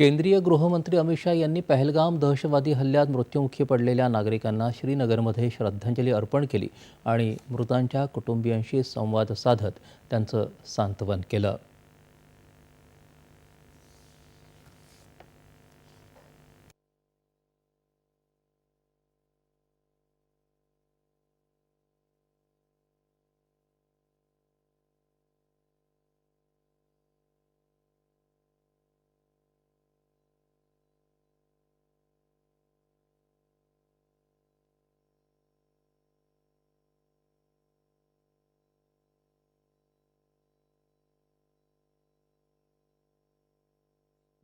केंद्रीय गृहमंत्री अमित शाह यांनी पहलगाम दहशतवादी हल्ल्यात मृत्युमुखी पडलेल्या नागरिकांना श्रीनगरमध्ये श्रद्धांजली अर्पण केली आणि मृतांच्या कुटुंबियांशी संवाद साधत त्यांचं सांत्वन केलं.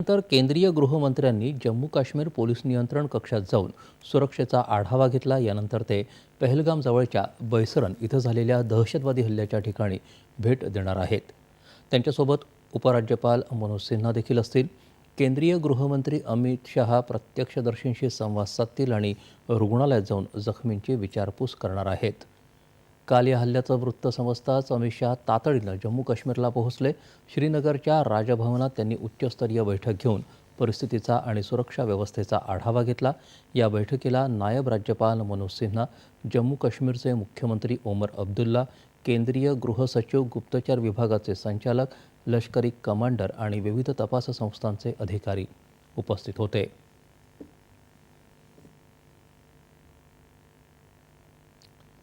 तर केंद्रीय गृहमंत्र्यांनी जम्मू काश्मीर पोलीस नियंत्रण कक्षात जाऊन सुरक्षेचा आढावा घेतला. यानंतर ते पहलगामजवळच्या बैसरन इथं झालेल्या दहशतवादी हल्ल्याच्या ठिकाणी भेट देणार आहेत. त्यांच्यासोबत उपराज्यपाल मनोज सिन्हा देखील असतील. केंद्रीय गृहमंत्री अमित शहा प्रत्यक्षदर्शींशी संवाद साधतील आणि रुग्णालयात जाऊन जखमींची विचारपूस करणार आहेत. काल या हल्ल्याचं वृत्त समजताच अमित शहा तातडीनं जम्मू काश्मीरला पोहोचले. श्रीनगरच्या राजभवनात त्यांनी उच्चस्तरीय बैठक घेऊन परिस्थितीचा आणि सुरक्षा व्यवस्थेचा आढावा घेतला. या बैठकीला नायब राज्यपाल मनोज सिन्हा जम्मू काश्मीरचे मुख्यमंत्री ओमर अब्दुल्ला केंद्रीय गृहसचिव गुप्तचर विभागाचे संचालक लष्करी कमांडर आणि विविध तपास संस्थांचे अधिकारी उपस्थित होते.